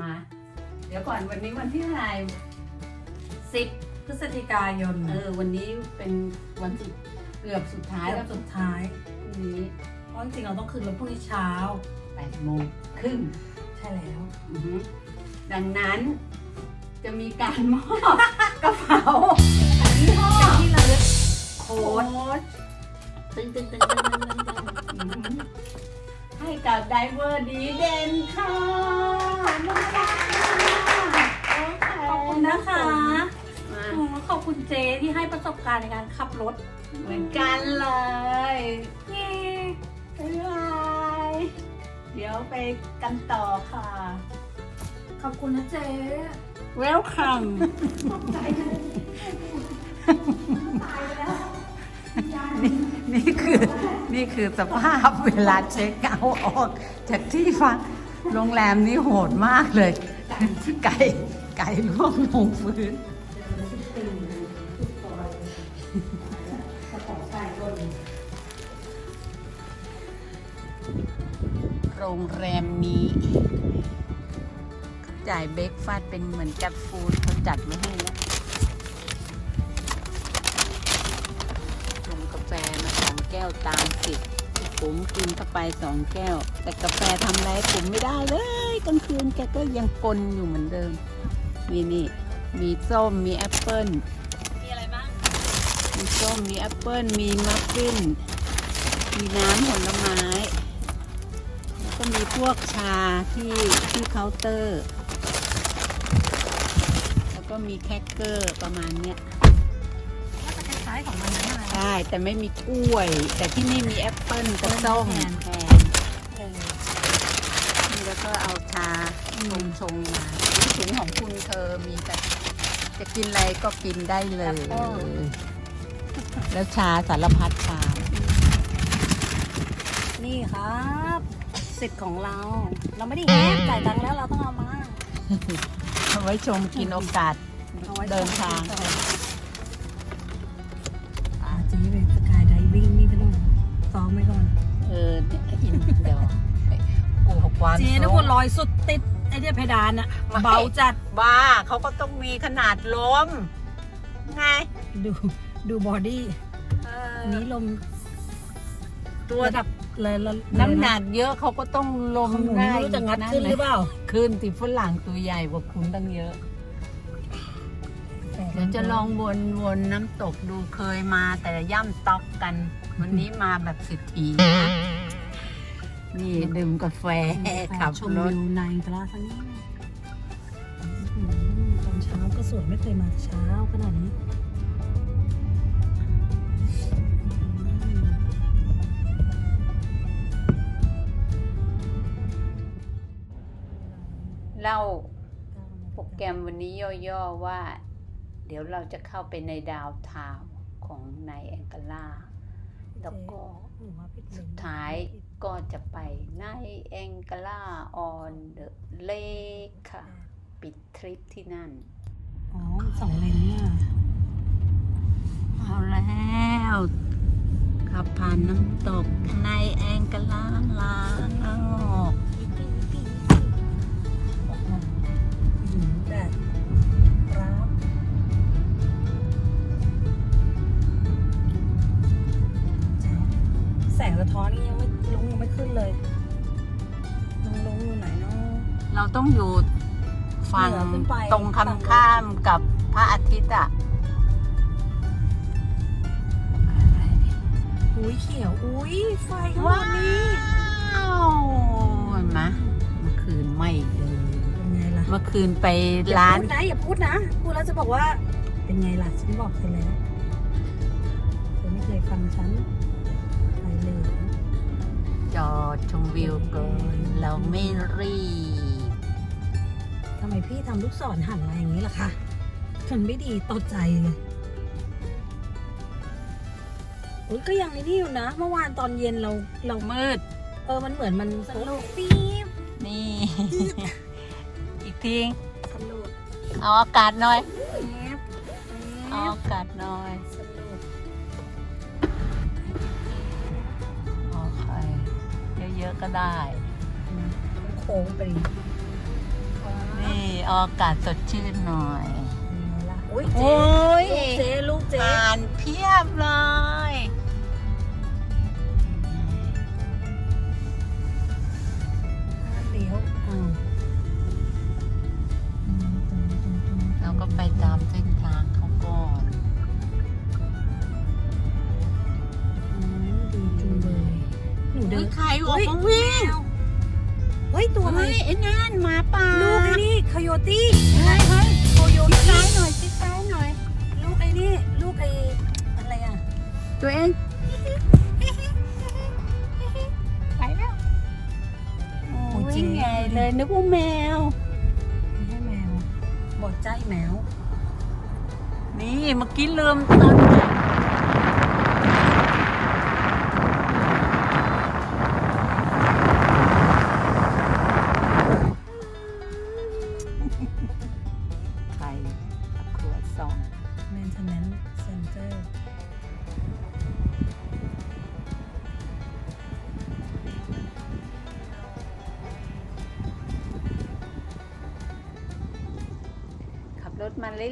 มา เดี๋ยวก่อนวันนี้วันที่เท่าไหร่สิบพฤศจิกายนเออ วันนี้เป็นวันสุดเกือบสุดท้ายแล้แล้ววสุดท้ายพรุ่งนี้เพราะจริงๆเราต้องคืนรถพรุ่งนี้เช้าแปดโมงครึ่งใช่แล้วอือฮึดังนั้นจะมีการมอบกระเป๋ายี่ห้อที่ระลึกโค้โค้ดดตึงตึงตึงตึงตึงตึงตึงอือฮึ ให้กับไดเวอร์ดีเด่นค่ะน่ารักมากโอเคขอบคุณนะคะมาโอ้ขอบคุณเจที่ให้ประสบการณ์ในการขับรถเหมือนกันเลยเย้บ๊ายบายเดี๋ยวไปกันต่อค่ะ ขอบคุณนะเจ Welcome นี่นี่คือนี่คือสภาพเวลาเช็คเอาท์ออกจากที่พักโรงแรมนี่โหดมากเลย ไก่ไก่ล่วงลงพื้นโรงแรมนี้ จ่ายเบรกฟาสเป็นเหมือนกับฟูดเขาจัดไว้ให้ แล้วชงกาแฟมาสองแก้วตามสิทธิ์ผมกินเข้าไปสองแก้ว แต่กาแฟทำอะไรผมไม่ได้เลยกลางคืนแกก็ยังกลนอยู่เหมือนเดิมมีนี่มีส้มมีแอปเปิ้ลมีอะไรบ้างมีส้มมีแอปเปิ้ลมีมัฟฟินมีน้ำผลไม้แล้วก็มีพวกชาที่ที่เคาน์เตอร์ แล้วก็มีแครกเกอร์ประมาณเนี้ยก็จะคล้ายๆของมัน ใช่ แต่ไม่มีกล้วย แต่ที่นี่มีแอปเปิ้ลกับส้มแทนแทนเออนี่แล้วก็เอาชาชงชงๆมาถุงของคุณเธอมีแต่จะกินอะไรก็กินได้เลย แล้วชาสารพัดชา นี่ครับสิทธิ์ของเรา เราไม่ได้แฮกจ่ายตังค์แล้วเราต้องเอามาเอาไว้ชมกินโอกาสอาไว้เดินทาง เดียวกูหกวันเจ๊นะคนลอยสุดติดไอเดียเพดานอะเบาจัดบ้าเขาก็ต้องมีขนาดล้มไง ดูดูบอดี้เอออันนี้ลมตัวระดับเลยระน้ำหนักเยอะเขาก็ต้องลมของหนูไม่รู้จะงัดขึ้นหรือเปล่าขึ้นติฝรั่งตัวใหญ่กว่าคุณตั้งเยอะเดี๋ยวจะลองวนวนน้ำตกดูเคยมาแต่ย่ำต๊อกกัน วันนี้มาแบบสิทธีนะนี่ ดื่มกาแฟขับชมรวิถวในพระทั้งนี้อื้อหือตอนเช้าก็สวยไม่เคยมาเช้าขนาดนี้อืมเล่าโปรแกรมวันนี้ย่อๆว่า เดี๋ยวเราจะเข้าไปในดาวน์ทาวน์ของนายแองกาล่าแล้วก็หนูว่าผิดเลสุนดท้าย ก็จะไปในแองกาล่าออนเดอะเลคค่ะ ปิดทริปที่นั่น อ๋อสองเลนเนี่ยเอาแล้ว ขับผ่านน้ำตก ต้องอยู่ฝั่งเหนือขึ้นไป ตรงคำข้ามกับพระอาทิตย์อะอุ้ยเขียว อุ้ยไฟข้างบว้านนี้วเห็นไหมเมื่อคืนไม่เลยเป็นไงล่ะเมื่อคืนไปร้าน อย่าพูดนะอย่าพูดนะ พูดแล้วจะบอกว่า เป็นไงล่ะ ฉันบอกเธอแล้วเธอไม่เคยฟังฉันไปเลย จอดชมวิวก่อนเราไม่รีบทำไม พี่ทำลูกศรหันมาอย่างนี้ล่ะคะมันไม่ดีต่อใจเลยอุ้ยก็ยังนี่อยู่นะ เมื่อวานตอนเย็นเราเรามืด เออมันเหมือนมันสนุกปี๊บนี่ อีกทีสนุกเอาอากาศหน่อยแอบเอาแอบอากาศหน่อยสนุกโอเคเยอะๆก็ได้โค้งไปดิโค้ง ออกอากาศสดชื่นหน่อยมีไงล่ะอุ้ยโอ้เจ๊ยลูกเจ๊ลูกเจ๊ อ่านเพียบเลย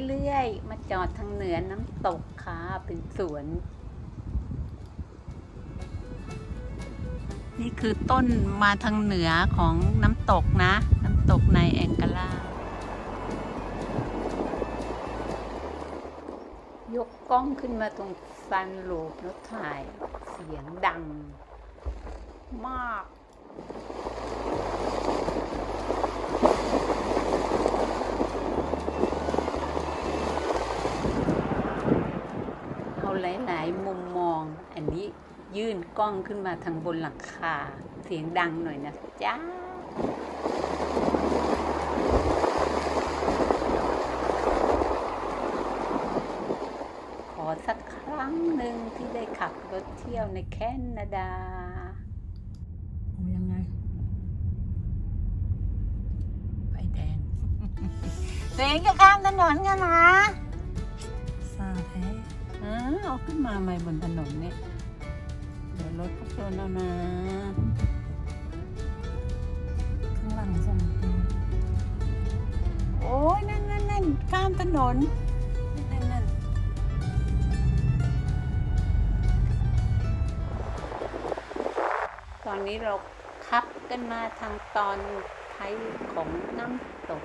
เรื่อยๆ มาจอดทางเหนือน้ำตกค่ะเป็นสวน นี่คือต้นมาทางเหนือของน้ำตกนะ น้ำตกในแองกาลายกกล้องขึ้นมาตรงซันลูปแล้วถ่ายเสียงดังมาก หลาย ๆ มุมมอง อันนี้ยื่นกล้องขึ้นมาทางบนหลังคา เสียงดังหน่อยนะจ้าขอสักครั้งหนึ่งที่ได้ขับรถเที่ยวในแคนาดาเอายังไงไฟแดงตัวเองจะข้ามถนนกันนะซาแท้เออเอาขึ้นมาใหม่บนถนนเนี่ย เดี๋ยวรถก็ชนเอานะข้างหลังสองโอ้ยนั่นนั่นนั่นข้ามถนนนั่นนั่นตอนนี้เราขับกันมาทางตอนท้ายของน้ำตก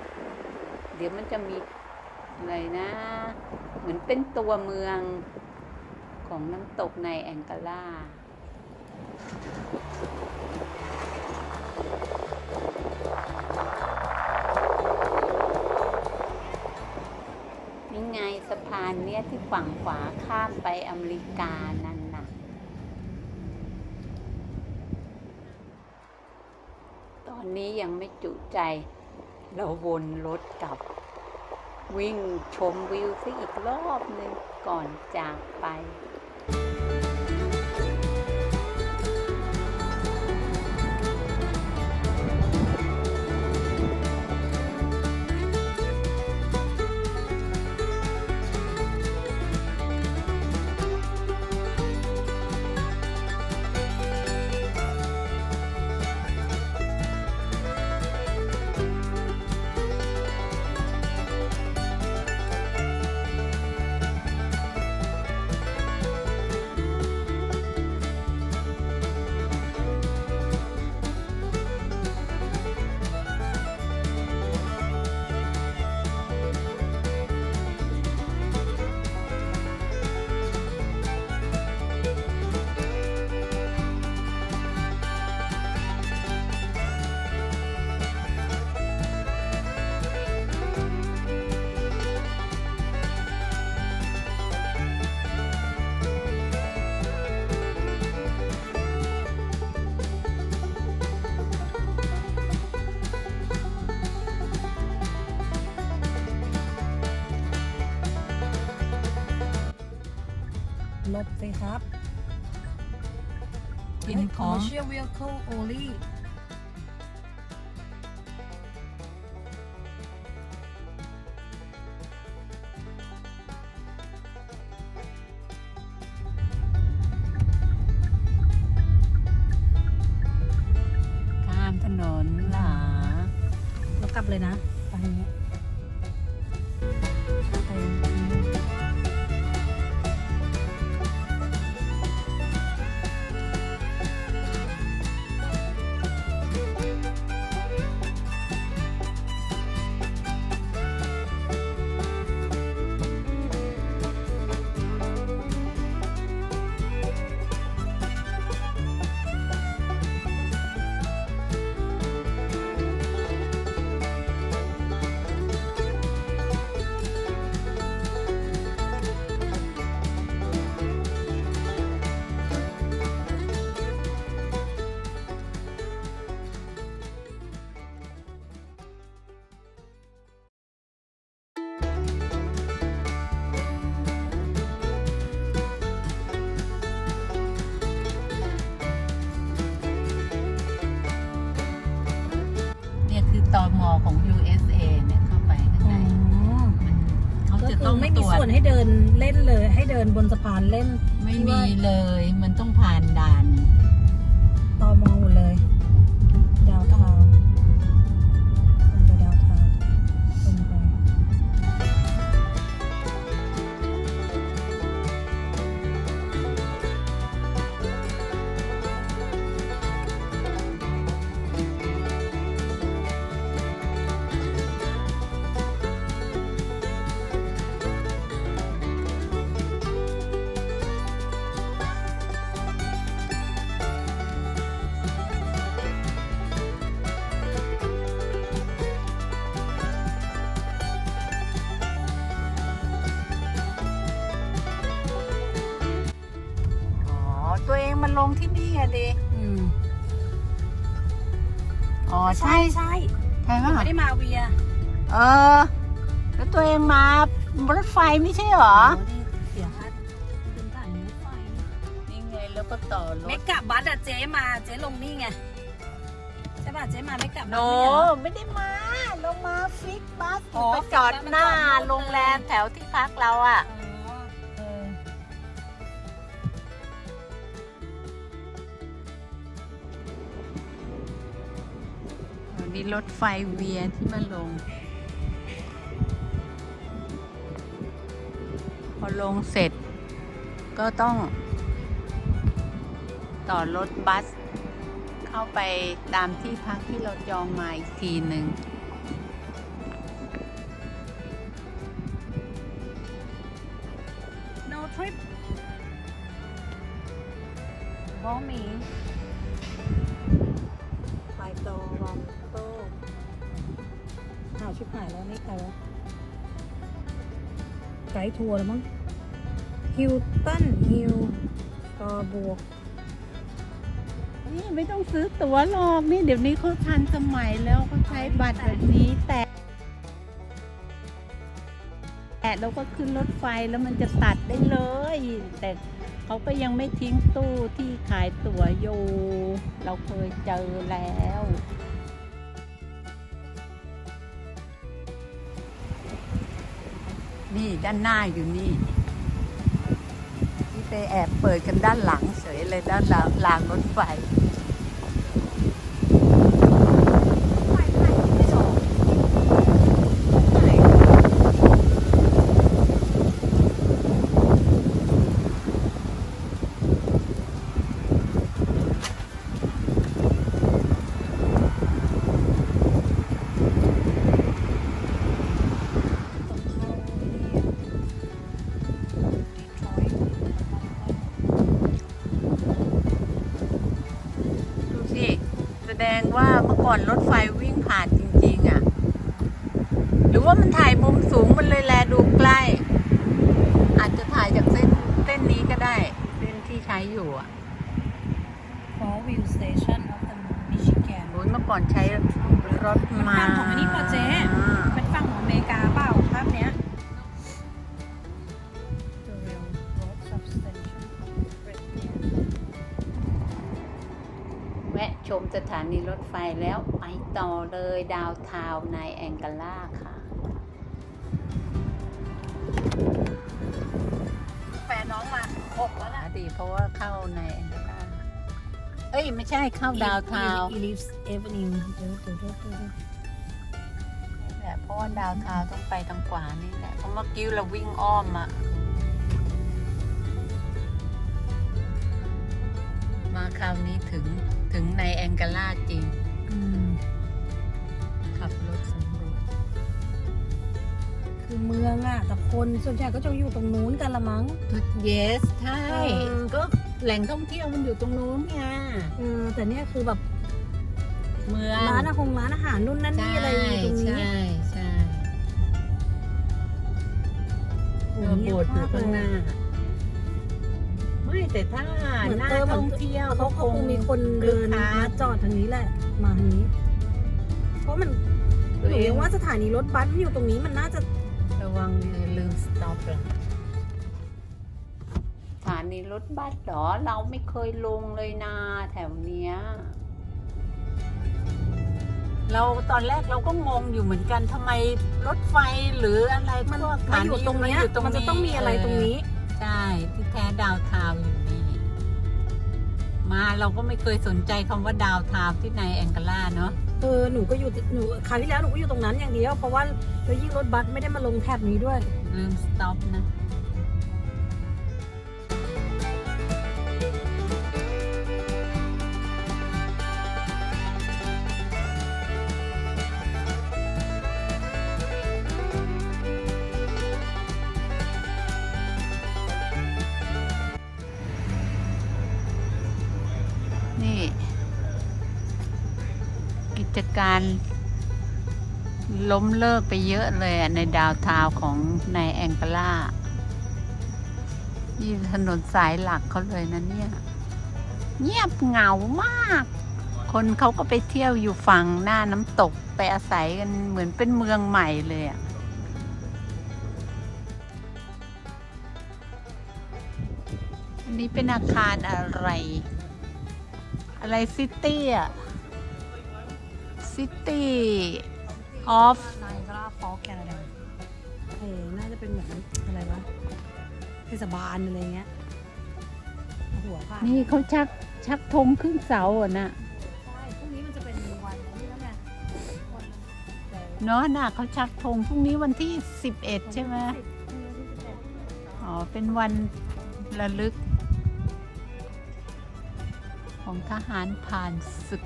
เดี๋ยวมันจะมีอะไรนะ เหมือนเป็นตัวเมืองของน้ำตกในแองกาล่านี่ไงสะพานเนี้ยที่ฝั่งขวาข้ามไปอเมริกานั่นน่ะ ตอนนี้ยังไม่จุใจ เราวนรถกลับ วิ่งชมวิวซะอีกรอบหนึ่งก่อนจากไป ลบสิครับกินของ commercial vehicle only ต้องไม่ตมีรวจส่วนให้เดินเล่นเลย ให้เดินบนสะพานเล่นไม่มีเลย มันต้องผ่านด่านตอมองหมดเลย ดาวเทา ลงที่นี่อะดิอืมอ๋อใช่ใช่ใช่ใช่ป่ะไม่ได้มาเวียเออ แล้วตัวเองมารถไฟไม่ใช่เหรอโนี่เสียค่าเป็นผ่านรถไฟนี่ไงแล้วก็ต่อรเมถกะบัสอะเจ๊มาเจ๊ลงนี่ไงใช่ป่ะเจ๊มาเมกะบัสโนไม่ใช่เหรอ ไม่ได้มาเรามาฟิกบัสอ๋อไปจอดฟิกบัสหน้ามาจอดรถโรงแรมแถวที่พักเราอะอ๋อ รถไฟเวียนที่มาลง พอลงเสร็จ ก็ต้อง ต่อรถบัส เข้าไปตามที่พักที่เราจองมาอีกทีหนึ่ง no trip บอมี ทัวร์แล้วมั้งฮิลตันฮิลก็บวกนี่ไม่ต้องซื้อตั๋วหรอกนี่เดี๋ยวนี้เขาทันสมัยแล้วเขาใช้บัตรแบบนี้แต่แต่เราก็ขึ้นรถไฟแล้วมันจะตัดได้เลย แต่เขาก็ยังไม่ทิ้งตู้ที่ขายตั๋วอยู่ เราเคยเจอแล้ว นี่ด้านหน้าอยู่นี่ที่ไปแอบเปิดกันด้านหลังเฉยเลยด้านหลังรางรถไฟ แวะชมสถานีรถไฟแล้วไปต่อเลยดาวทาวในแองกาล่าค่ะ แฟนน้องมาหกแล้วนะดีเพราะว่าเข้าในแองกาล่าเอ้ย ไม่ใช่เข้าดาวทาว Ellipse Avenue เดี๋ยวเดี๋ยวเดี๋ยวเดี๋ยวนี่แหละเพราะว่าดาวเทาวน์ต้องไปทางขวานี่แหละ เพราะเมื่อกี้เราวิ่งอ้อมอะมาคราวนี้ถึง ถึงในแองกาล่าจริงอืมขับรถสำรวจ คือเมืองอะแต่คนส่วนใหญ่ก็จะอยู่ตรงนู้นกันละมั้ง yes ใช่ เออ ก็แหล่งท่องเที่ยวมันอยู่ตรงนู้นไงเออแต่เนี่ยคือแบบเมือง ร้านอาหารร้านอาหารนู่นนั่นนี่อะไรอยู่ตรงนี้ใช่ใช่โอ้เออเงีโบยสบถ์อยู่มากเลข้างหยน้า ไม่แต่ถ้าเหมือนหน้าเออเหมือนท่องเที่ยวเขาคงมีคนเดินคึกคัมากจอดทางนี้แหละ มาทางนี้ เพราะมันหตัวนูเองยังว่าสถานีรถบัสมันอยู่ตรงนี้มันน่าจะระวังลืมสต็อปเลยสถานีรถบัสเหรอ เราไม่เคยลงเลยนาแถวเนี้ยเราตอนแรกเราก็งงอยู่เหมือนกันทำไมรถไฟหรืออะไรมันพวกมาอยู่ตรงเนี้ยมัอยู่ตรงมันจะต้องมีอะไรตรงนี้เออ ใช่ที่แท้ดาวเทาวน์อยู่นี่ มาเราก็ไม่เคยสนใจคำว่าดาวเทาวน์ที่ในแองกาล่าเนาะเออหนูก็อยู่หนูคราวที่แล้วหนูก็อยู่ตรงนั้นอย่างเดียวเพราะว่าแล้วยิ่งรถบัสไม่ได้มาลงแถบนี้ด้วย ลืมสต็อปนะ ล้มเลิกไปเยอะเลยอะในดาวเทาวของในแองกาล่านี่ถนนสายหลักเขาเลยนะเนี่ย เงียบเหงามาก คนเขาก็ไปเที่ยวอยู่ฝั่งหน้าน้ำตกไปอาศัยกันเหมือนเป็นเมืองใหม่เลยอะอันนี้เป็นอาคารอะไร อะไรซิตี้อะซิตี้ ออฟไนกราฟอลแคนาดาเออน่าจะเป็นเหมือนอะไรวะเทศบาลอะไรเงี้ยเอาหัวค่ะนี่เขาชักชักธงขึ้นเสาอะนะใช่พรุ่งนี้มันจะเป็นวันนี้แล้วไงวันแต่เนาะน่ะเขาชักธงพรุ่งนี้วันที่ 11 ใช่ไหมสิบพรุ่งนี้วันที่สิบเอ็ดอ๋อ เป็นวันระลึก ของทหารผ่านศึก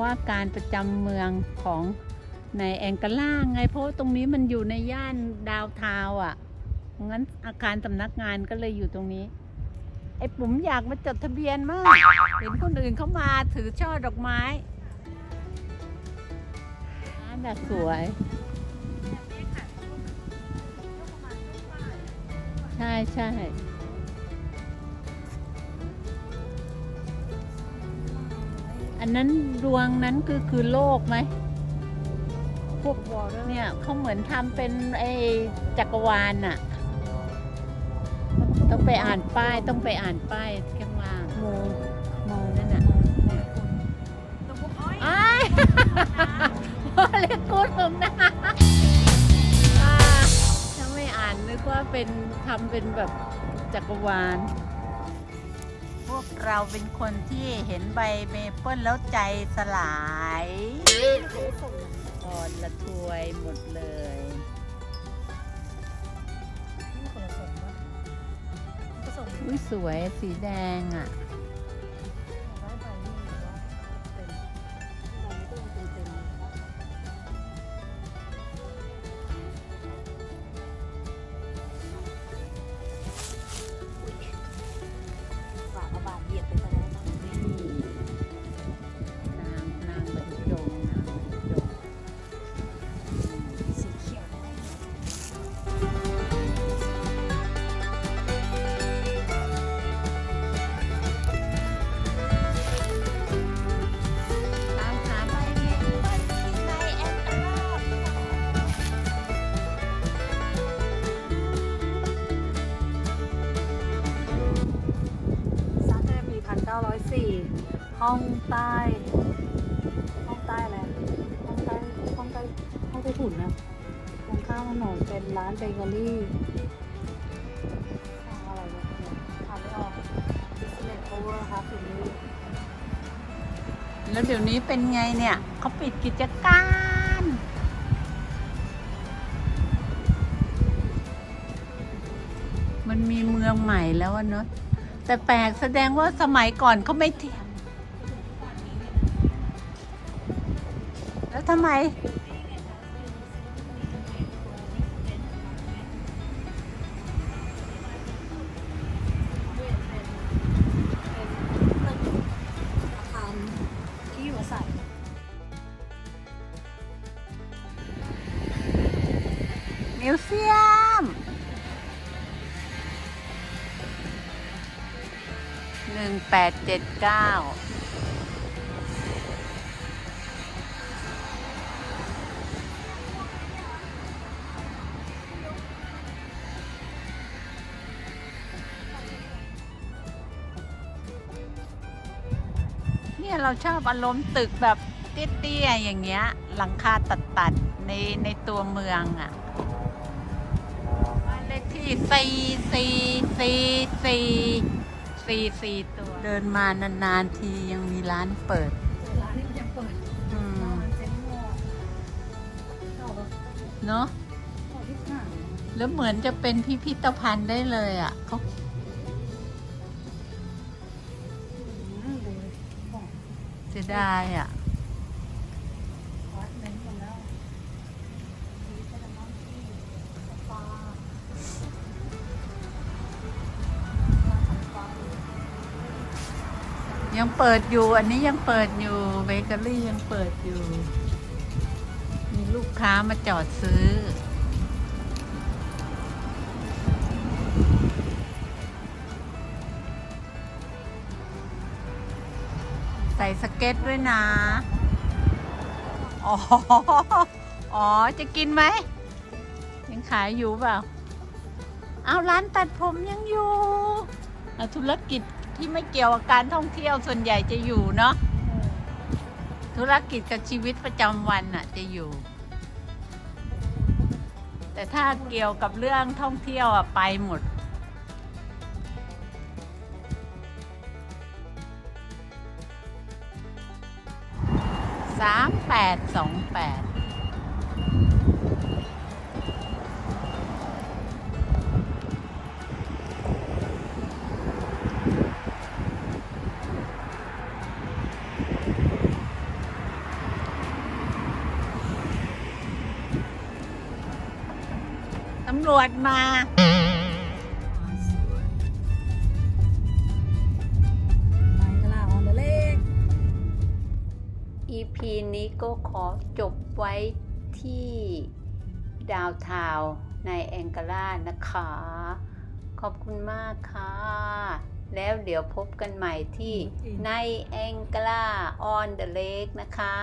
ว่าการประจำเมืองของในแองกาล่าไง เพราะตรงนี้มันอยู่ในย่านดาวทาวน์อะงั้นอาคารสำนักงานก็เลยอยู่ตรงนี้ ไอ้ปุ๋มอยากมาจดทะเบียนมาก เห็นคนอื่นเข้ามาถือช่อดอกไม้ร้านแบบสวย ใช่ใช่ อันนั้นดวงนั้นคือคือโลกไหมพวกวอลด้วยเนี่ยเขาเหมือนทำเป็นไอ้จักรวาลน่ะต้องไปอ่านป้ายต้องไปอ่านป้ายข้างล่างโมโมนั่นน่ะอ้ายพ่อเรียกกูถึงนะอ่าถ้าไม่อ่านนึกว่าเป็นทำเป็นแบบจักรวาล พวกเราเป็นคนที่เห็นใบเมเปิลแล้วใจสลายอ่อนละทวยหมดเลยอุ้ยสวยสีแดงอะ 904 ห้องใต้ ห้องใต้อะไรห้องใต้ห้องใต้ห้องใต้ถุนนะตรงข้ามถนนเป็นร้านเบเกอรี่สั่งอะไรเนี่ยอ่านไม่ออกบิสเนสโอเวอร์ค่ะถึงนี้แล้วเดี๋ยวนี้เป็นไงเนี่ยเขาปิดกิจการมันมีเมืองใหม่แล้วเนาะ แต่แปลกแสดงว่าสมัยก่อนเขาไม่เที่ยแล้วทำไม แปดเจ็ดเก้าเนี่ยเราชอบอารมณ์ตึกแบบเตี้ยๆอย่างเงี้ย หลังคาตัดๆในในตัวเมืองอะ่ะบ้านเลขที่สี่สี่สี่สี่ สี่สี่ตัว เดินมานานๆทียังมีร้านเปิด ร้านนี้ยังเปิดอืมร้านเซ็นทรัลเข้าปะเนาะเข้าที่ห้างแล้วเหมือนจะเป็นพิพิธภัณฑ์ได้เลยอะ่ะเขาอืมเลยของจะได้อะ ยังเปิดอยู่ อันนี้ยังเปิดอยู่เบเกอรี่ยังเปิดอยู่ มีลูกค้ามาจอดซื้อ ใส่สเก็ตด้วยนะ อ๋อ อ๋อ จะกินไหม ยังขายอยู่เปล่า เอาร้านตัดผมยังอยู่อะธุรกิจ ที่ไม่เกี่ยวกับการท่องเที่ยวส่วนใหญ่จะอยู่เนาะธุรกิจกับชีวิตประจำวันน่ะจะอยู่ แต่ถ้าเกี่ยวกับเรื่องท่องเที่ยวอะไปหมดสามแปดสองแปด รวจมาไมกลาออนเดอะเลก EP นี้ก็ขอจบไว้ที่ดาวทาวน์ในแองกาลานะคะ ขอบคุณมากค่ะ แล้วเดี๋ยวพบกันใหม่ที่ในแองกาลาออนเดอะเลกนะคะ